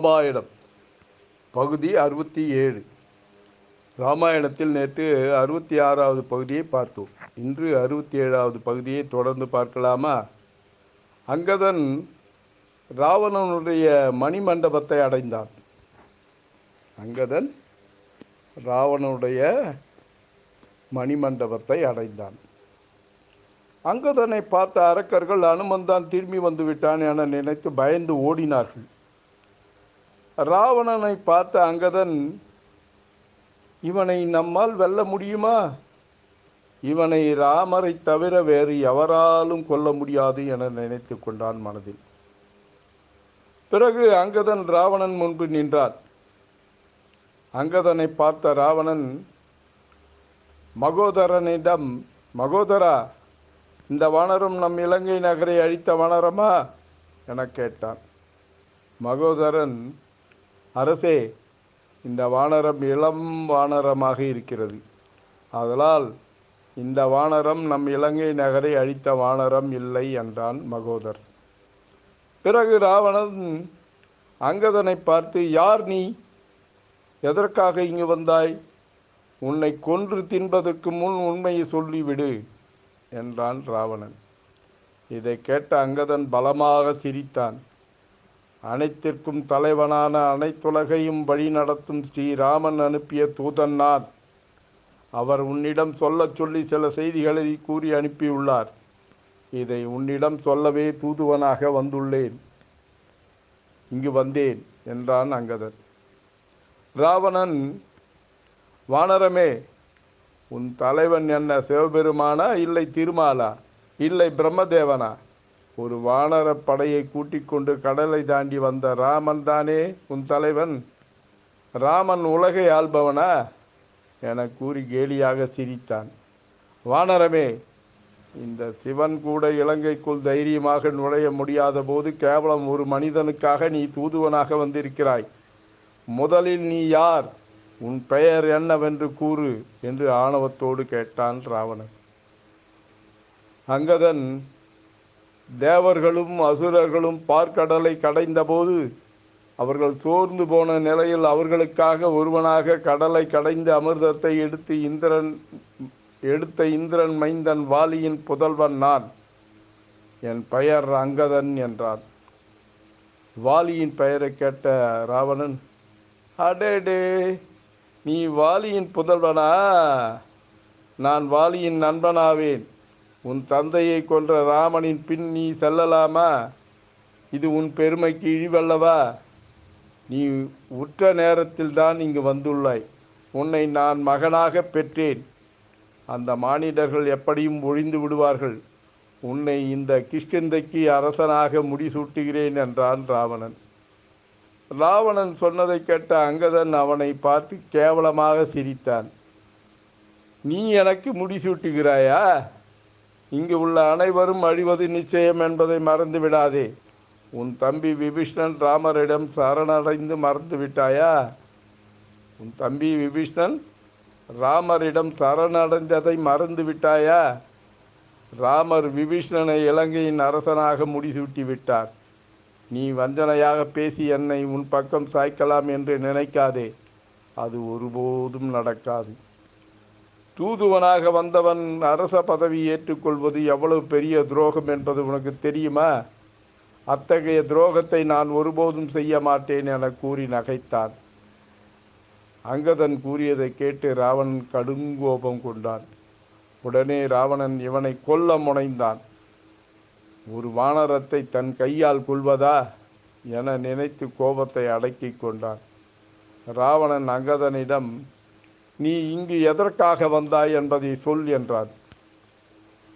ராமாயணம் பகுதி அறுபத்தி ஏழு. ராமாயணத்தில் நேற்று அறுபத்தி ஆறாவது பகுதியை பார்த்தோம். இன்று அறுபத்தி ஏழாவது பகுதியை தொடர்ந்து பார்க்கலாமா? அங்கதன் ராவணனுடைய மணிமண்டபத்தை அடைந்தான். அங்கதன் ராவணனுடைய மணிமண்டபத்தை அடைந்தான். அங்கதனை பார்த்த அரக்கர்கள் அனுமந்தான் திரும்பி வந்து விட்டான் என நினைத்து பயந்து ஓடினார்கள். ராவணனை பார்த்த அங்கதன் இவனை நம்மால் வெல்ல முடியுமா? இவனை ராமரை தவிர வேறு எவராலும் கொல்ல முடியாது என நினைத்து கொண்டான் மனதில். பிறகு அங்கதன் ராவணன் முன்பு நின்றான். அங்கதனை பார்த்த ராவணன் மகோதரனிடம் மகோதரா இந்த வானரம் நம் இலங்கை நகரை அழித்த வானரமா? என கேட்டான். மகோதரன் அரசே இந்த வானரம் இளம் வானரமாக இருக்கிறது. அதனால் இந்த வானரம் நம் இலங்கை நகரை அழித்த வானரம் இல்லை என்றான் மகோதர். பிறகு ராவணன் அங்கதனை பார்த்து யார் நீ? எதற்காக இங்கு வந்தாய்? உன்னை கொன்று தின்பதற்கு முன் உண்மையை சொல்லிவிடு என்றான் ராவணன். இதை கேட்ட அங்கதன் பலமாக சிரித்தான். அனைத்திற்கும் தலைவனான அனைத்துலகையும் வழிநடத்தும் ஸ்ரீராமன் அனுப்பிய தூதன் நான் அவர் உன்னிடம் சொல்லச் சொல்லி சில செய்திகளை கூறி அனுப்பியுள்ளார். இதை உன்னிடம் சொல்லவே தூதுவனாக வந்துள்ளேன். இங்கு வந்தேன் என்றான் அங்கதன் ராவணன் வானரமே உன் தலைவன் என்ன சிவபெருமானா இல்லை திருமாலா இல்லை பிரம்மதேவனா? ஒரு வானர படையை கூட்டிக் கொண்டு கடலை தாண்டி வந்த ராமன் தானே உன் தலைவன்? ராமன் உலகை ஆள்பவனா? என கூறி கேலியாக சிரித்தான். வானரமே இந்த சிவன் கூட இலங்கைக்குள் தைரியமாக நுழைய முடியாத போது கேவலம் ஒரு மனிதனுக்காக நீ தூதுவனாக வந்திருக்கிறாய். முதலில் நீ யார்? உன் பெயர் என்னவென்று கூறு என்று ஆணவத்தோடு கேட்டான் ராவணன். அங்கதன் தேவர்களும் அசுரர்களும் பார்க்கடலை கடைந்தபோது அவர்கள் சோர்ந்து போன நிலையில் அவர்களுக்காக ஒருவனாக கடலை கடைந்து அமிர்தத்தை எடுத்து இந்திரன் எடுத்த இந்திரன் மைந்தன் வாலியின் புதல்வன் நான். என் பெயர் அங்கதன் என்றான் வாலியின் பெயரை கேட்ட ராவணன் அடேடே நீ வாலியின் புதல்வனா? நான் வாலியின் நண்பனாவேன். உன் தந்தையை கொன்ற ராமனின் பின் நீ செல்லலாமா? இது உன் பெருமைக்கு இழிவல்லவா? நீ உற்ற நேரத்தில் தான் இங்கு வந்துள்ளாய். உன்னை நான் மகனாக பெற்றேன். அந்த மானிடர்கள் எப்படியும் ஒழிந்து விடுவார்கள். உன்னை இந்த கிஷ்கிந்தைக்கு அரசனாக முடிசூட்டுகிறேன் என்றான் ராவணன். ராவணன் சொன்னதை கேட்ட அங்கதன் அவனை பார்த்து கேவலமாக சிரித்தான். நீ எனக்கு முடிசூட்டுகிறாயா? இங்கு உள்ள அனைவரும் அழிவது நிச்சயம் என்பதை மறந்து விடாதே. உன் தம்பி விபீஷ்ணன் ராமரிடம் சரணடைந்து மறந்து விட்டாயா? உன் தம்பி விபீஷ்ணன் ராமரிடம் சரணடைந்ததை மறந்து விட்டாயா? ராமர் விபீஷ்ணனை இலங்கையின் அரசனாக முடிசூட்டி விட்டார். நீ வஞ்சனையாக பேசி என்னை உன் பக்கம் சாய்க்கலாம் என்று நினைக்காதே. அது ஒருபோதும் நடக்காது. தூதுவனாக வந்தவன் அரச பதவி ஏற்றுக்கொள்வது எவ்வளவு பெரிய துரோகம் என்பது உனக்கு தெரியுமா? அத்தகைய துரோகத்தை நான் ஒருபோதும் செய்ய மாட்டேன் என கூறி நகைத்தான். அங்கதன் கூறியதை கேட்டு ராவணன் கடுங்கோபம் கொண்டான். உடனே ராவணன் இவனை கொல்ல முனைந்தான். ஒரு வானரத்தை தன் கையால் கொள்வதா என நினைத்து கோபத்தை அடக்கிக் கொண்டான். ராவணன் அங்கதனிடம் நீ இங்கு எதற்காக வந்தாய் என்பதை சொல் என்றான்.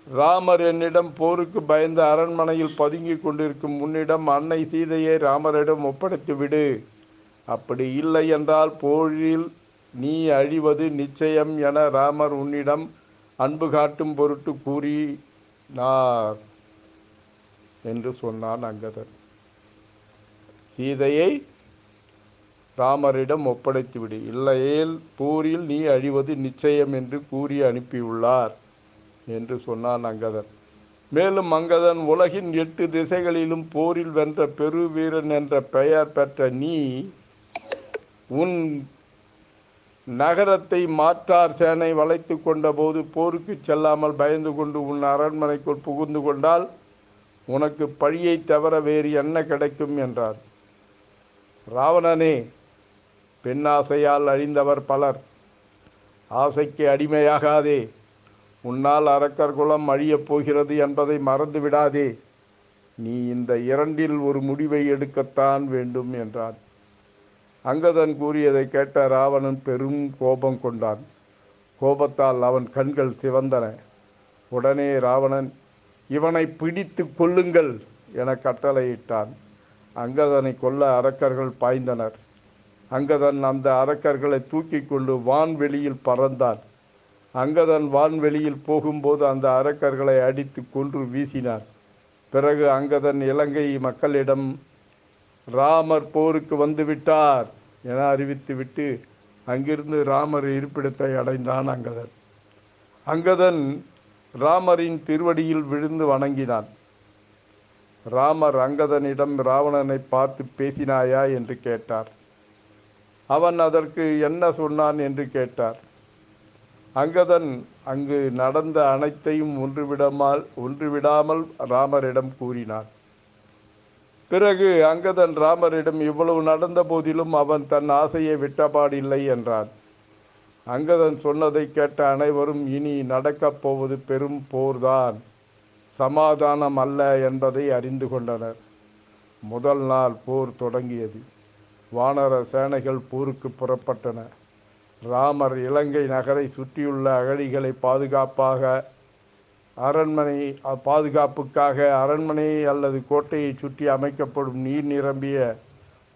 ராமர் என்னிடம் போருக்கு பயந்த அரண்மனையில் பதுங்கிக் கொண்டிருக்கும் உன்னிடம் அன்னை சீதையை ராமரிடம் ஒப்படைத்து விடு. அப்படி இல்லை என்றால் போரில் நீ அழிவது நிச்சயம் என ராமர் உன்னிடம் அன்பு காட்டும் பொருட்டு கூறினார் என்று சொன்னான் அங்கதன். சீதையை ராமரிடம் ஒப்படைத்துவிடு. இல்லையேல் போரில் நீ அழிவது நிச்சயம் என்று கூறி அனுப்பியுள்ளார் என்று சொன்னான் அங்கதன் மேலும் அங்கதன் உலகின் எட்டு திசைகளிலும் போரில் வென்ற பெருவீரன் என்ற பெயர் பெற்ற நீ உன் நகரத்தை மாற்றார் சேனை வளைத்து கொண்டபோது போருக்கு செல்லாமல் பயந்து கொண்டு உன் அரண்மனைக்குள் புகுந்து கொண்டால் உனக்கு பழியை தவிர வேறு என்ன கிடைக்கும்? என்றார். ராவணனே பெண்ணாசையால் அழிந்தவர் பலர். ஆசைக்கு அடிமையாகாதே. உன்னால் அரக்கர் குலம் அழியப் போகிறது என்பதை மறந்து விடாதே நீ இந்த இரண்டில் ஒரு முடிவை எடுக்கத்தான் வேண்டும் என்றான். அங்கதன் கூறியதை கேட்ட ராவணன் பெரும் கோபம் கொண்டான். கோபத்தால் அவன் கண்கள் சிவந்தன. உடனே ராவணன் இவனை பிடித்து கொல்லுங்கள் என கட்டளையிட்டான். அங்கதனை கொல்ல அரக்கர்கள் பாய்ந்தனர். அங்கதன் அந்த அரக்கர்களை தூக்கி கொண்டு வான்வெளியில் பறந்தான். அங்கதன் வான்வெளியில் போகும்போது அந்த அரக்கர்களை அடித்து கொன்று வீசினார். பிறகு அங்கதன் இலங்கை மக்களிடம் ராமர் போருக்கு வந்துவிட்டார் என அறிவித்துவிட்டு அங்கிருந்து ராமர் இருப்பிடத்தை அடைந்தான் அங்கதன். அங்கதன் ராமரின் திருவடியில் விழுந்து வணங்கினான். ராமர் அங்கதனிடம் ராவணனை பார்த்து பேசினாயா? என்று கேட்டார். அவன் அதற்கு என்ன சொன்னான் என்று கேட்டார். அங்கதன் அங்கு நடந்த அனைத்தையும் ஒன்றுவிடாமல் ஒன்றுவிடாமல் ராமரிடம் கூறினான். பிறகு அங்கதன் ராமரிடம் இவ்வளவு நடந்த போதிலும் அவன் தன் ஆசையை விட்டபாடில்லை என்றான். அங்கதன் சொன்னதை கேட்ட அனைவரும் இனி நடக்கப் போவது பெரும் போர்தான் சமாதானம் அல்ல என்பதை அறிந்து கொண்டனர். முதல் நாள் போர் தொடங்கியது. வானர சேனைகள் போருக்கு புறப்பட்டன. ராமர் இலங்கை நகரை சுற்றியுள்ள அகழிகளை பாதுகாப்பாக அரண்மனை பாதுகாப்புக்காக அரண்மனை அல்லது கோட்டையை சுற்றி அமைக்கப்படும் நீர் நிரம்பிய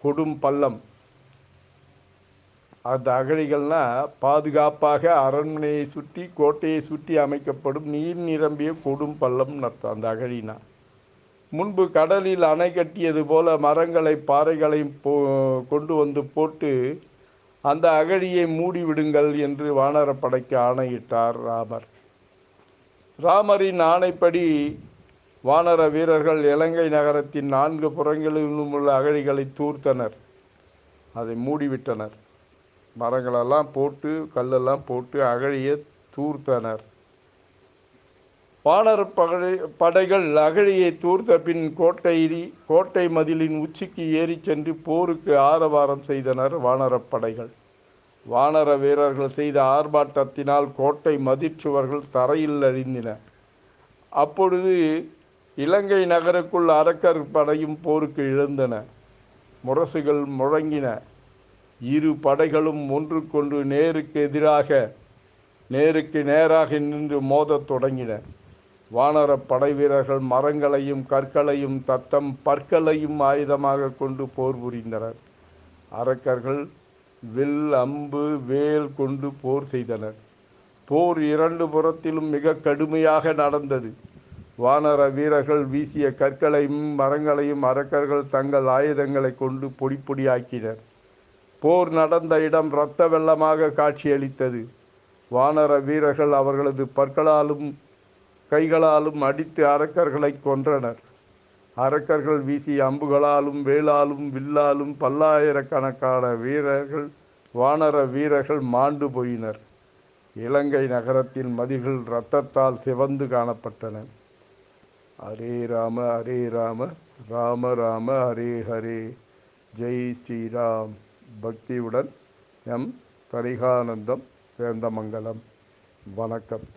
கொடும் பள்ளம். அந்த அகழிகள்னால் பாதுகாப்பாக அரண்மனையை சுற்றி கோட்டையை சுற்றி அமைக்கப்படும் நீர் நிரம்பிய கொடும் பள்ளம் அர்த்தம். அந்த அகழினா முன்பு கடலில் அணை கட்டியது போல மரங்களை பாறைகளையும் போ கொண்டு வந்து போட்டு அந்த அகழியை மூடிவிடுங்கள் என்று வானரப்படைக்கு ஆணையிட்டார் ராமர். ராமரின் ஆணைப்படி வானர வீரர்கள் இலங்கை நகரத்தின் நான்கு புறங்களிலும் உள்ள அகழிகளை தூர்த்தனர். அதை மூடிவிட்டனர். மரங்களெல்லாம் போட்டு கல்லெல்லாம் போட்டு அகழியை தூர்த்தனர். வானர படைகள் அகழியை தூர்த்த பின் கோட்டை கோட்டை மதிலின் உச்சிக்கு ஏறி சென்று போருக்கு ஆரவாரம் செய்தனர் வானரப் படைகள். வானர வீரர்கள் செய்த ஆர்ப்பாட்டத்தினால் கோட்டை மதிச்சுவர்கள் தரையில் அழிந்தன அப்பொழுது இலங்கை நகருக்குள் அரக்கர் படையும் போருக்கு இழந்தன முரசுகள் முழங்கின. இரு படைகளும் ஒன்றுக்கொன்று நேருக்கு எதிராக நேருக்கு நேராக நின்று மோதத் தொடங்கின. வானர படை வீரர்கள் மரங்களையும் கற்களையும் தத்தம் பற்களையும் ஆயுதமாக கொண்டு போர் புரிந்தனர். அரக்கர்கள் வில் அம்பு வேல் கொண்டு போர் செய்தனர். போர் இரண்டு புறத்திலும் மிக கடுமையாக நடந்தது. வானர வீரர்கள் வீசிய கற்களையும் மரங்களையும் அரக்கர்கள் தங்கள் ஆயுதங்களை கொண்டு பொடி பொடியாக்கினர் போர் நடந்த இடம் இரத்த வெள்ளமாக காட்சியளித்தது. வானர வீரர்கள் அவர்களது பற்களாலும் கைகளாலும் அடித்து அரக்கர்களை கொன்றனர். அரக்கர்கள் வீசிய அம்புகளாலும் வேளாலும் வில்லாலும் பல்லாயிரக்கணக்கான வீரர்கள் வானர வீரர்கள் மாண்டு போயினர். இலங்கை நகரத்தின் மதில்கள் இரத்தத்தால் சிவந்து காணப்பட்டன. ஹரே ராம ஹரே ராம ராம ராம ஹரே ஹரே. ஜெய் ஸ்ரீராம். பக்தியுடன் எம் தரிகானந்தம் சேந்தமங்கலம். வணக்கம்.